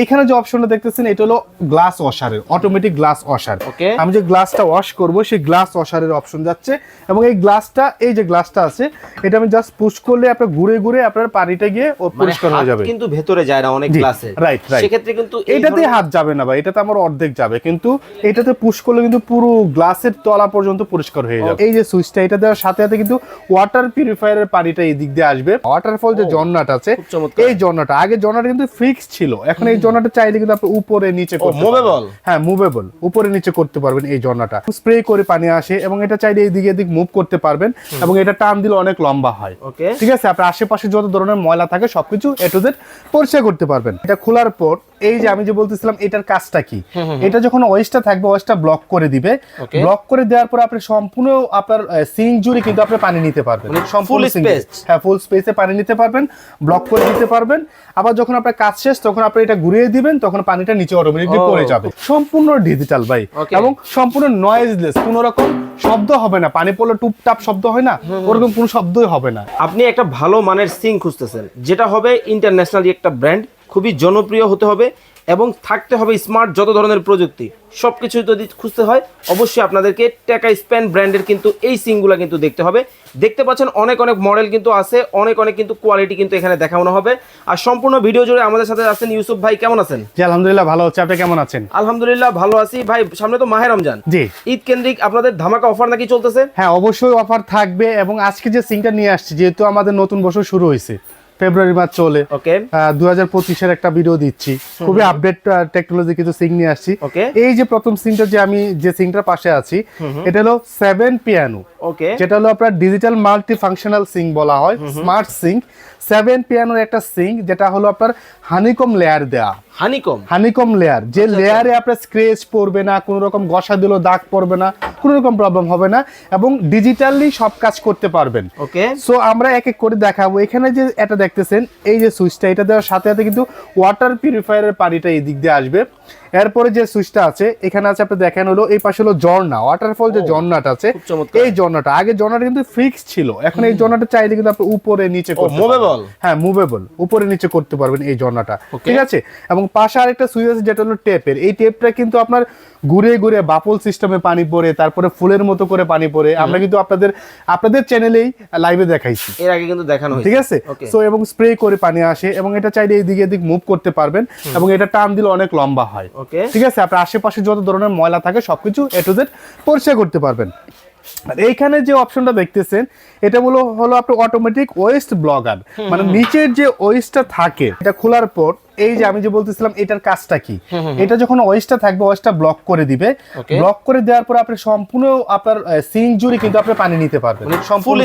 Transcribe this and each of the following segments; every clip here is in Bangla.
এখানে যে অপশনটা দেখতেছেন এটা হলো গ্লাস ওয়াশারের অটোমেটিক গ্লাস ওয়াশার Okay. আমি যে গ্লাসটা ওয়াশ করব সেই গ্লাস ওয়াশারের অপশন যাচ্ছে। এবং এই গ্লাসটা এই যে গ্লাসটা আছে এটা আমি জাস্ট পুশ করলে আপনার ঘুরে ঘুরে আপনার পানিটা গিয়ে ও মানে পরিষ্কার হয়ে যাবে। কিন্তু ভেতরে যায় না অনেক গ্লাসে right, right. সেক্ষেত্রে কিন্তু এটাতে হাত যাবে না ভাই এটাতে আমার অর্ধেক যাবে। কিন্তু এটাতে পুশ করলে কিন্তু পুরো গ্লাসের তলা পর্যন্ত পরিষ্কার হয়ে যাবে। এই যে সুইচটা এটা দেওয়ার সাথে সাথে কিন্তু ওয়াটার পিউরিফায়ারের পানিটা এই দিক দিয়ে আসবে। ওয়াটারফল যে জন্নাটা আছে এই জন্নাটা আগে জন্নাটা কিন্তু ফিক্স ছিল। এখন এই জন্নাটা চাইলে কিন্তু আপনি উপরে নিচে movable? হ্যাঁ মুভেবল উপরে নিচে করতে পারবেন এই জন্নাটা স্প্রে করে পানি আসে এবং এটা চাইলে এই দিকে এদিক মুভ করতে পারবেন এবং এটা টান দিলে অনেক লম্বা হয়। ঠিক আছে? আপনার আশেপাশে যত ধরনের ময়লা থাকে সবকিছু এ টু জেড পরিষ্কার করতে পারবেন। এটা খোলার পর এই যে আমি যে বলতেছিলাম এটার কাজটা কি? এটা যখন ওয়েস্টটা থাকবে ওয়েস্টটা ব্লক করে দিবে। ব্লক করে দেওয়ার পর আপনি সম্পূর্ণ আপনার সিঙ্ক জুড়ে কিন্তু আপনি পানি নিতে পারবেন। মানে সম্পূর্ণ? হ্যাঁ ফুল স্পেসে পানি নিতে পারবেন ব্লক করে দিতে পারবেন। আবার যখন আপনার কাজ শেষ তখন আপনি এটা ঘুরিয়ে দিবেন তখন পানিটা নিচে অটোমেটিকলি পড়ে যাবে। সম্পূর্ণ ডিজিটাল ভাই। এবং সম্পূর্ণ নয়েজলেস কোনো রকম শব্দ হবে না। পানি পড়লে টুপটাপ শব্দ হয় না ওরকম কোনো শব্দই হবে না। আপনি একটা ভালো মানের সিং খুঁজতেছেন যেটা হবে ইন্টারন্যাশনাল একটা ব্র্যান্ড খুবই জনপ্রিয় হতে হবে। এবং থাকতে হবে স্মার্ট যত ধরনের প্রযুক্তি। সব কিছু যদি খুঁজতে হয় অবশ্যই আপনাদেরকে টেকা স্প্যান ব্র্যান্ডের কিন্তু এই সিংগুলো কিন্তু দেখতে হবে। দেখতে পাচ্ছেন অনেক অনেক মডেল কিন্তু আছে অনেক অনেক কিন্তু কোয়ালিটি কিন্তু এখানে দেখানো হবে। আর সম্পূর্ণ ভিডিও জুড়ে আমাদের সাথে আছেন ইউসুফ ভাই কেমন আছেন? জি আলহামদুলিল্লাহ ভালো হচ্ছে আপনি কেমন আছেন? আলহামদুলিল্লাহ ভালো আছি। ভাই সামনে তো মাহে রমজান। জি। ঈদ কেন্দ্রিক আপনাদের ধামাকা অফার নাকি চলতেছে? হ্যাঁ অবশ্যই অফার থাকবে এবং আজকে যে সিংটা নিয়ে আসছি যেহেতু আমাদের নতুন বছর শুরু হয়েছে। ফেব্রুয়ারি মাস চলে। ওকে দু হাজার পঁচিশের একটা ভিডিও দিচ্ছি। খুবই আপডেট টেকনোলজি কিছু সিং নিয়ে আসছি. এই যে প্রথম সিংটা যে আমি যে সিংটার পাশে আছি এটা হলো সেভেন পিয়ানো ওকে যেটা হলো আপনার ডিজিটাল মাল্টি ফাংশনাল সিং বলা হয় স্মার্ট সিং সেভেন পিয়ানোর একটা সিং যেটা হলো আপনার হানিকম লেয়ার দেয়া। হানিকম হানিকম লেয়ার যে লেয়ারে আপনার স্ক্রেচ পড়বে না কোনো রকম গসা দিলেও দাগ পড়বে না কোনো রকম প্রবলেম হবে না এবং ডিজিটালি সব কাজ করতে পারবেন। ওকে সো আমরা এক এক করে দেখাবো। এখানে যে এটা দেখতেছেন এই যে সুইচটা এটা দেওয়ার সাথে সাথে কিন্তু ওয়াটার পিউরিফায়ারের পানিটা এই দিক দিয়ে আসবে। এরপরে যে সুইচটা আছে এখানে আছে আপনি দেখেন হলো এই পাশে হলো ঝর্ণা ওয়াটারফল যে ঝর্ণাটা আছে এই ঝর্ণাটা আগে ঝর্ণাটা কিন্তু ফিক্স ছিল এখন এই ঝর্ণাটা চাইলে কিন্তু আপনি উপরে নিচে করতে পারবেন। হ্যাঁ মুভেবল উপরে নিচে করতে পারবেন এই ঝর্ণাটা ঠিক আছে? এবং পাশে আরেকটা সুইচ আছে যেটা হলো টেপের এই টেপটা কিন্তু আপনার ঘুরে ঘুরে বাপল সিস্টেমে পানি পড়ে তারপরে ফুলের মতো করে পানি পড়ে আমরা কিন্তু আপনাদের আপনাদের চ্যানেলেই লাইভে দেখাইছি। এর আগে কিন্তু দেখানো হয়েছে। ঠিক আছে? সো এবং স্প্রে করে পানি আসে এবং এটা চাইলে এইদিকে এদিক মুভ করতে পারবেন এবং এটা টান দিলে অনেক লম্বা হয়। ওকে ঠিক আছে আপনার আশেপাশে যত ধরনের ময়লা থাকে সবকিছু এ টু জেড পরিষ্কার করতে পারবেন। আর এইখানে যে অপশনটা দেখতেছেন এটা হলো হলো আপনার অটোমেটিক ওয়েস্ট ব্লগার মানে নিচের যে ওয়েস্টটা থাকে এটা খোলার পর এই যে আমি যে বলতেছিলাম এটার কাজটা কি? এটা যখন ওয়েস্টটা থাকবে ওয়েস্টটা ব্লক করে দিবে। ব্লক করে দেওয়ার পর আপনি সম্পূর্ণ আপনার সিঙ্ক জুড়ে কিন্তু আপনি পানি নিতে পারবেন। মানে সম্পূর্ণ?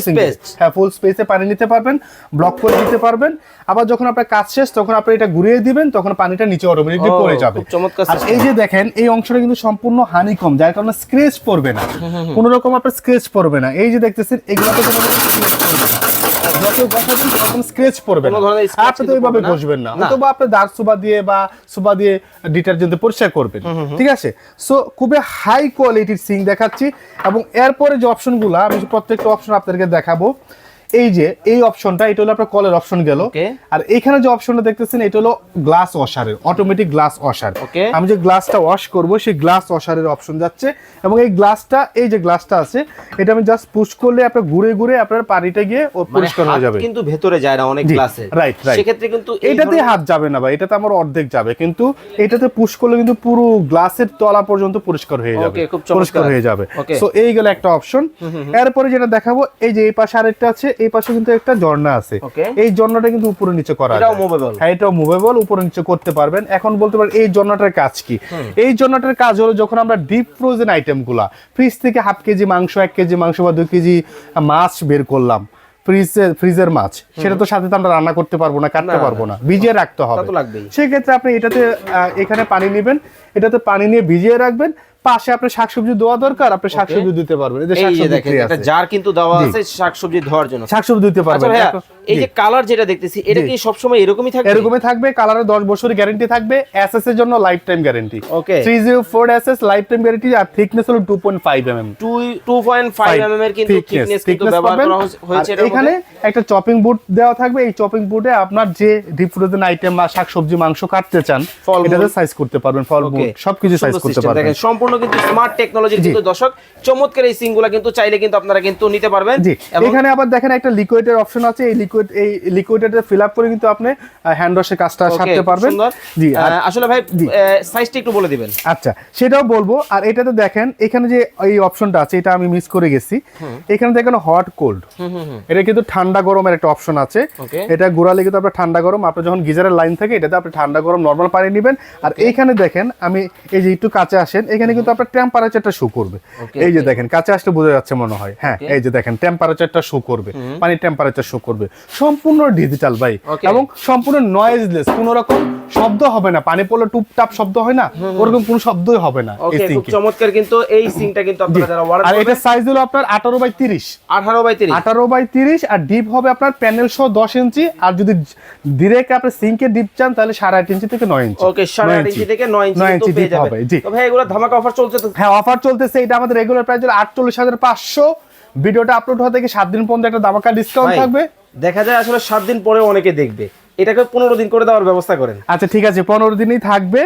হ্যাঁ ফুল স্পেসে পানি নিতে পারবেন ব্লক করে দিতে পারবেন। আবার যখন আপনার কাজ শেষ তখন আপনি এটা ঘুরিয়ে দিবেন তখন পানিটা নিচে অটোমেটিকলি পড়ে যাবে। আর এই যে দেখেন এই অংশটা কিন্তু সম্পূর্ণ হানিকম যার কারণে স্ক্রেচ পড়বে না। কোনো রকম আপনার স্ক্রেচ পড়বে না। এই যে দেখতেছেন এগুলোতে কোনো scratch পড়বে না। যত বসাবেন তখন স্ক্রেচ পড়বে না। কোনো ধরনের আপনি তো এইভাবে পড়বে না? বসবেন না। না। অথবা আপনি দাঁত সুবা দিয়ে বা সুবা দিয়ে ডিটারজেন্টে পরিষ্কার করবেন। ঠিক আছে? সো খুবই হাই কোয়ালিটির সিং দেখাচ্ছি এবং এরপরে যে অপশনগুলো আমি প্রত্যেকটা অপশন আপনাদেরকে দেখাবো। এই যে এই অপশনটা এটা হলো আপনার কলের অপশন গেল। আর এখানে যে অপশনটা দেখতেছেন এটা হলো গ্লাস ওয়াশারের অটোমেটিক গ্লাস ওয়াশার আমি যে গ্লাসটা ওয়াশ করব সেই গ্লাস ওয়াশারের অপশন যাচ্ছে। এবং এই গ্লাসটা এই যে গ্লাসটা আছে এটা আমি জাস্ট পুশ করলে আপনার ঘুরে ঘুরে আপনার পানিটা গিয়ে ও মানে পরিষ্কার হয়ে যাবে। কিন্তু ভেতরে যায় না অনেক গ্লাসে রাইট right. সেক্ষেত্রে কিন্তু এটাতে হাত যাবে না ভাই এটাতে আমার অর্ধেক যাবে। কিন্তু এটাতে পুশ করলে কিন্তু পুরো গ্লাসের তলা পর্যন্ত পরিষ্কার হয়ে যাবে। পরিষ্কার হয়ে যাবে. সো এই গেল একটা অপশন এরপরে যেটা দেখাবো এই যে এই পাশে আরেকটা আছে এই পাশে কিন্তু একটা ঝর্ণা আছে। এই ঝর্ণাটা কিন্তু উপরে নিচে করা এটাও। হ্যাঁ এটাও মুভেবল উপরে নিচে করতে পারবেন। এখন বলতে পারেন এই ঝর্ণাটার কাজ কি? এই ঝর্ণাটার কাজ হলো যখন আমরা ডিপ ফ্রোজেন আইটেমগুলা ফ্রিজ থেকে হাফ কেজি মাংস এক কেজি মাংস বা দুই কেজি মাছ বের করলাম ফ্রিজের ফ্রিজের মাছ সেটা তো সাথে তো আমরা রান্না করতে পারব না কাটতে পারব না। ভিজিয়ে রাখতে হবে। সেক্ষেত্রে আপনি এটাতে এখানে পানি নেবেন এটাতে পানি নিয়ে ভিজিয়ে রাখবেন পাশে আপনার শাকসবজি দেওয়া দরকার আপনি শাকসবজি দিতে পারবেন। এই যে শাকসবজি দেখেন এটা জার কিন্তু দেওয়া আছে শাকসবজি ধোয়ার জন্য। শাকসবজি দিতে আচ্ছা পারবেন এখন- এই যে কালার যেটা দেখতেছি এটা। কি সবসময় এরকমই থাকবে? এরকমই থাকবে কালারে দশ বছরের গ্যারেন্টি থাকবে এসএস এর জন্য lifetime guarantee zero four SS lifetime guarantee আর থিকনেস হলো two point five M M two two point five M এর কিন্তু থিকনেস কিন্তু ব্যবহার করা হয়েছে এখানে একটা চপিং বোর্ড দেওয়া থাকবে। এই চপিং বোর্ডে আপনার যে ডিপ ফ্রোজেন আইটেম বা শাকসবজি মাংস কাটতে চান এটাতে সাইজ করতে পারবেন ফল. সবকিছু সাইজ করতে পারবেন। দেখেন সম্পূর্ণ কিন্তু স্মার্ট টেকনোলজি কিন্তু দর্শক। চমৎকার এই সিংগুলা কিন্তু চাইলে কিন্তু আপনারা কিন্তু নিতে পারবেন। এখানে আবার দেখেন একটা লিকুইডের অপশন আছে। এই লিকুইড এই লিকুইডের ফিল আপ করে কিন্তু আপনি হ্যান্ড ওয়াশের কাজটা সারতে পারবেন। জি আসলে ভাই সাইজটা একটু বলে দিবেন। আচ্ছা সেটাও বলব। আর এটাতে দেখেন এখানে যে এই অপশনটা আছে এটা আমি মিস করে গেছি। এখানে দেখেন হট কোল্ড এটা কিন্তু ঠান্ডা গরমের একটা অপশন আছে। এটা ঘোরালে কিন্তু আপনার ঠান্ডা গরম আপনার যখন গিজারের লাইন থাকে এটাতে আপনি ঠান্ডা গরম নর্মাল পানি নেবেন। আর এইখানে দেখেন আমি এই যে একটু কাছে আসেন এখানে কিন্তু আপনার টেম্পারেচারটা শো করবে। এই যে দেখেন কাছে আসলে বোঝা যাচ্ছে মনে হয়। হ্যাঁ এই যে দেখেন টেম্পারেচারটা শো করবে। পানির টেম্পারেচার শো করবে। সম্পূর্ণ ডিজিটাল ভাই. এবং সম্পূর্ণ নয়েজলেস কোনো রকম শব্দ হবে না। পানি পড়লে টুপটাপ শব্দ হয় না ওরকম কোনো শব্দই হবে না এই খুব সিঙ্কে চমৎকার কিন্তু এই সিংটা কিন্তু আপনারা যারা আর এটা সাইজ হলো আপনার আঠারো বাই তিরিশ। আঠারো বাই তিরিশ। আঠারো বাই তিরিশ আর ডিপ হবে আপনার প্যানেল সহ দশ ইঞ্চি। আর যদি ডিরেক্ট আপনি সিঙ্কে ডিপ চান তাহলে সাড়ে আট ইঞ্চি থেকে নয় ইঞ্চি। ওকে সাড়ে আট ইঞ্চি। থেকে নয় ইঞ্চি নয় কিন্তু ইঞ্চি পেয়ে deep যাবে জি। তো ভাই এগুলো ধামাকা অফার চলছে তো? হ্যাঁ অফার চলতেছে। এটা আমাদের রেগুলার প্রাইস হলো আটচল্লিশ হাজার পাঁচশো। ভিডিওটা আপলোড হওয়া থেকে সাত দিন পর্যন্ত একটা ধামাকা ডিসকাউন্ট থাকবে। দেখা যায় আসলে সাত দিন পরে অনেকে দেখবে। এটাকে পনেরো দিন করে দেওয়ার ব্যবস্থা করেন। আচ্ছা ঠিক আছে পনেরো দিনই থাকবে।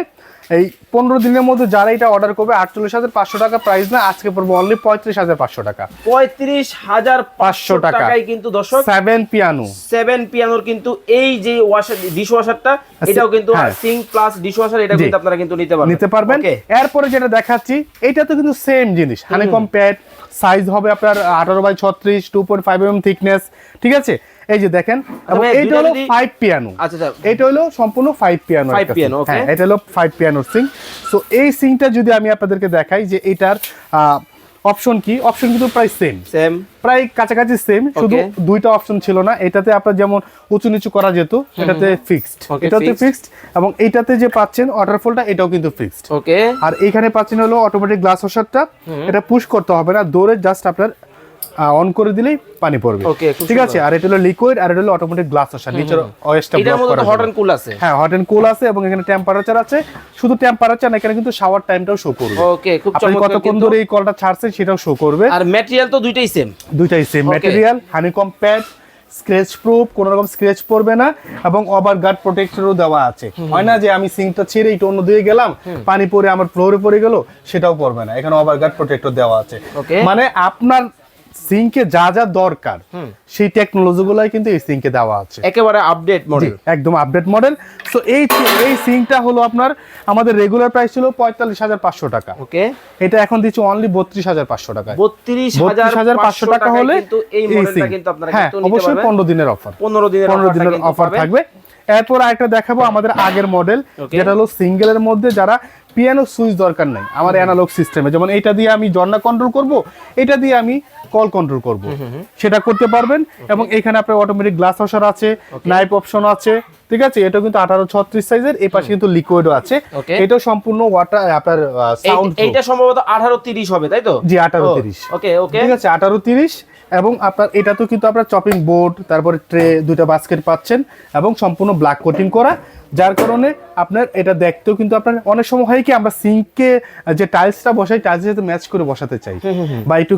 এই পনেরো দিনের মধ্যে যারা এটা অর্ডার করবে আটচল্লিশ হাজার পাঁচশো টাকা প্রাইস না আজকে পড়ব অনলি পঁয়ত্রিশ হাজার পাঁচশো টাকা। পঁয়ত্রিশ হাজার পাঁচশো টাকা। টাকায় কিন্তু দর্শক সেভেন পিয়ানো সেভেন পিয়ানোর কিন্তু এই যে ওয়াশার ডিশ ওয়াশারটা এটাও কিন্তু। সিং প্লাস ডিশ ওয়াশার এটা কিন্তু আপনারা কিন্তু নিতে পারবেন। নিতে পারবেন। এরপরে যেটা দেখাচ্ছি এটা তো কিন্তু সেম জিনিস। হানিকম প্যাড সাইজ হবে আপনার আঠারো বাই ছত্রিশ two point five M thickness ঠিক আছে? এই যে দেখেন এবং ভাই, এইটা হলো ফাইভ পিয়ানো আচ্ছা আচ্ছা। এটা হলো সম্পূর্ণ ফাইভ পিয়ানো piano, okay. হ্যাঁ এটা হলো ফাইভ পিয়ানোর সিং সো এই সিংটা যদি আমি আপনাদেরকে দেখাই যে এটার অপশন কি অপশন কিন্তু প্রায় সেম সেম প্রায় কাছাকাছি সেম শুধু দুইটা অপশন ছিল না। এটাতে আপনার যেমন উঁচু নিচু করা যেত এটাতে ফিক্সড এটাতে ফিক্সড এবং এটাতে যে পাচ্ছেন ওয়াটারফলটা এটাও কিন্তু ফিক্সড ওকে আর এখানে পাচ্ছেন হলো অটোমেটিক গ্লাস ওয়াশারটা এটা পুশ করতে হবে না দৌড়ে জাস্ট আপনার অন করে দিলেই পানি পড়বে। ঠিক আছে? আর এটা হলো লিকুইড আর এটা হলো অটোমেটিক গ্লাস ওয়াশার নিচের ওয়েস্টটা ব্লক করা হট এন্ড কুল আছে। হ্যাঁ হট এন্ড কুল আছে এবং এখানে টেম্পারেচার আছে। শুধু টেম্পারেচার না এখানে কিন্তু শাওয়ার টাইমটাও শো করবে। ওকে খুব আপনি চমৎকার কতক্ষণ ধরে এই কলটা ছাড়ছেন সেটাও শো করবে। আর ম্যাটেরিয়াল তো দুইটাই সেম দুইটাই same material honeycomb pad scratch proof কোনো রকম স্ক্র্যাচ পড়বে না এবং ওভার গার্ড প্রোটেক্টরও দেওয়া আছে। হয় না যে আমি সিঙ্কটা ছেড়ে একটু অন্য দিকে গেলাম পানি পড়ে আমার ফ্লোরে পড়ে গেল সেটাও পড়বে না। এখানে ওভার গার্ড প্রোটেক্টর দেওয়া আছে। মানে আপনার সিঙ্কে যা যা দরকার সেই টেকনোলজি গুলাই কিন্তু এই সিঙ্কে দেওয়া আছে। একেবারে আপডেট মডেল একদম আপডেট মডেল সো এই এই সিঙ্কটা হলো আপনার আমাদের রেগুলার প্রাইস ছিল পঁয়তাল্লিশ হাজার পাঁচশো টাকা। ওকে। এটা এখন দিচ্ছে অনলি বত্রিশ হাজার পাঁচশো টাকা বত্রিশ হাজার পাঁচশো টাকা হলে এই মডেলটা। কিন্তু আপনারা হ্যাঁ অবশ্যই পনেরো দিনের অফার পনেরো দিনের পনেরো দিনের অফার থাকবে। এরপর আরেকটা দেখাবো আমাদের আগের মডেল যেটা হলো সিঙ্গেলের মধ্যে যারা পিয়ানো সুইচ দরকার নাই। আমার অ্যানালগ সিস্টেমে যেমন এটা দিয়ে আমি ঝর্ণা কন্ট্রোল করব এটা দিয়ে আমি কল কন্ট্রোল করব। সেটা করতে পারবেন এবং এখানে আপনার অটোমেটিক গ্লাস ওয়াশার আছে নাইপ অপশন আছে ঠিক আছে? এটা কিন্তু আঠারো ছত্রিশ সাইজের এই পাশে কিন্তু লিকুইডও আছে। এটা সম্পূর্ণ ওয়াটার আপনার সাউন্ড এটা সম্ভবত আঠারো তিরিশ হবে তাই তো? জি আঠারো তিরিশ। ওকে ওকে ঠিক আছে আঠারো তিরিশ। এবং আপনার এটা তো কিন্তু আপনার চপিং বোর্ড তারপরে ট্রে দুইটা বাস্কেট পাচ্ছেন এবং সম্পূর্ণ ব্ল্যাক কোটিং করা। যার কারণে আপনার এটা দেখতেও কিন্তু আপনার অনেক সময় হয় কি আমরা সিঙ্কে যে টাইলসটা বসাই টাইলসের সাথে ম্যাচ করে বসাতে চাই। বা একটু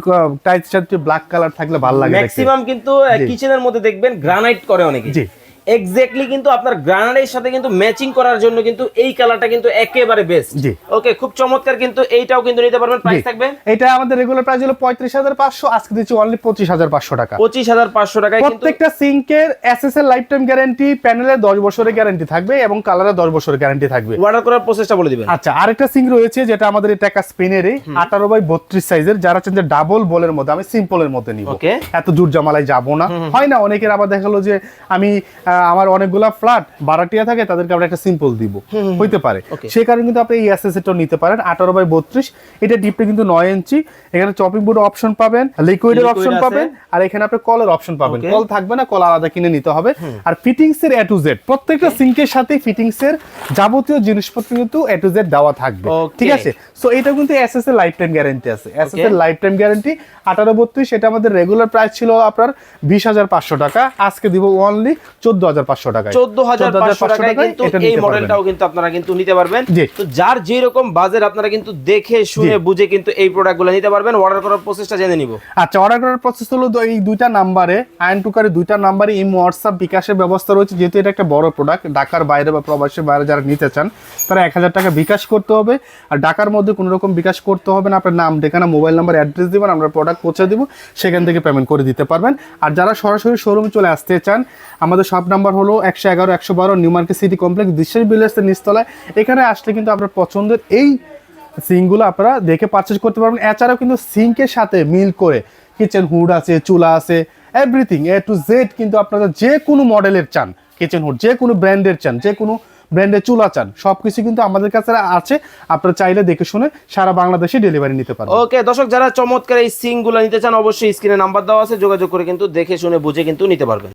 টাইলসটা একটু ব্ল্যাক কালার থাকলে ভালো লাগে ম্যাক্সিমাম কিন্তু কিচেনের মধ্যে দেখবেন গ্রানাইট করে অনেকে। জি। এক্স্যাক্টলি কিন্তু আপনার গ্রানাইটের সাথে কিন্তু ম্যাচিং করার জন্য কিন্তু এই কালারটা কিন্তু একেবারে বেস্ট জি। ওকে খুব চমৎকার কিন্তু এইটাও কিন্তু নিতে পারবেন। প্রাইস থাকবে? এটা আমাদের রেগুলার প্রাইস হলো পঁয়ত্রিশ হাজার পাঁচশো আজকে দিচ্ছি অনলি পঁচিশ হাজার পাঁচশো টাকা। পঁচিশ হাজার পাঁচশো টাকায় কিন্তু প্রত্যেকটা সিঙ্কের এসএস এর লাইফ টাইম গ্যারান্টি প্যানেলের দশ বছরের গ্যারান্টি থাকবে এবং কালারের দশ বছরের গ্যারান্টি থাকবে। অর্ডার করার প্রসেসটা বলে দিবেন। আচ্ছা আরেকটা সিং রয়েছে যেটা আমাদের এটা একটা স্পিনেরই আঠারো বাই বত্রিশ সাইজের যারা চান যে ডাবল বলের মধ্যে আমি সিম্পলের মধ্যে নিব। Okay. এত দূর জামালায় যাব না। হয় না অনেকের আবার দেখাল যে আমি আমার অনেকগুলা ফ্ল্যাট বারাটিয়া থাকে তাদেরকে আমরা একটা সিম্পল দিব। হইতে পারে. সেই কারণে কিন্তু আপনি এই অ্যাসেসেটটাও নিতে পারেন। আঠারো বাই বত্রিশ এটা ডিপটা কিন্তু নয় ইঞ্চি। এখানে চপিং বোর্ড অপশন পাবেন লিকুইডের অপশন পাবেন আর এখানে আপনি কলের অপশন পাবেন। কল থাকবে না কল আলাদা কিনে নিতে হবে। আর ফিটিংস এর এ টু জেড প্রত্যেকটা সিঙ্কের সাথে ফিটিংস এর যাবতীয় জিনিসপত্র কিন্তু এ টু জেড দেওয়া থাকবে। ঠিক আছে? সো এটা কিন্তু এসএস এর লাইফ টাইম গ্যারান্টি আছে এসএস এর. লাইফ টাইম গ্যারান্টি আঠারো বত্রিশ এটা আমাদের রেগুলার প্রাইস ছিল আপনার বিশ হাজার পাঁচশো টাকা। আজকে দিব অনলি চোদ্দ হাজার পাঁচশো টাকায়। চোদ্দ হাজার পাঁচশো টাকায় কিন্তু এই মডেলটাও কিন্তু আপনারা কিন্তু নিতে পারবেন। তো যার যে রকম বাজেট আপনারা কিন্তু দেখে শুনে বুঝে কিন্তু এই প্রোডাক্টগুলো নিতে পারবেন। অর্ডার করার প্রসেসটা জেনে নিব। আচ্ছা অর্ডার করার প্রসেস হলো এই দুইটা নাম্বারে আয়ন টুকারের দুইটা নাম্বারে এই হোয়াটসঅ্যাপ বিকাশের ব্যবস্থা রয়েছে। যেহেতু এটা একটা বড় প্রোডাক্ট ঢাকার বাইরে বা প্রবাসের বাইরে যারা নিতে চান তারা এক হাজার টাকা বিকাশ করতে হবে। আর ঢাকার মধ্যে কোনো রকম বিকাশ করতে হবে না। আপনার নাম ঠিকানা মোবাইল নাম্বার অ্যাড্রেস দিবেন আমরা প্রোডাক্ট পৌঁছে দিব। সেখান থেকে পেমেন্ট করে দিতে পারবেন। আর যারা সরাসরি শোরুমে চলে আসতে চান আমাদের সব নাম্বার হলো একশো এগারো, একশো বারো নিউ মার্কেট সিটি কমপ্লেক্স বিশ্বাস বিল্ডার্সের নিচতলায়। এখানে আসলে কিন্তু আপনার পছন্দের এই সিঙ্কগুলো আপনারা দেখে পারচেজ করতে পারবেন। এছাড়াও কিন্তু সিঙ্কের সাথে মিল করে কিচেন হুড আছে, চুলা আছে এভরিথিং এ টু জেড কিন্তু আপনারা যে কোনো মডেলের চান কিচেন হুড যে কোনো ব্র্যান্ডের চান, যে কোনো ব্র্যান্ডের চুলা চান সব কিছু কিন্তু আমাদের কাছে আছে। আপনারা চাইলে দেখে শুনে সারা বাংলাদেশে ডেলিভারি নিতে পারেন ওকে দর্শক, যারা চমৎকার এই সিংগুলো নিতে চান, অবশ্যই স্ক্রিনে নাম্বার দেওয়া আছে, যোগাযোগ করে কিন্তু দেখে শুনে বুঝে কিন্তু নিতে পারবেন।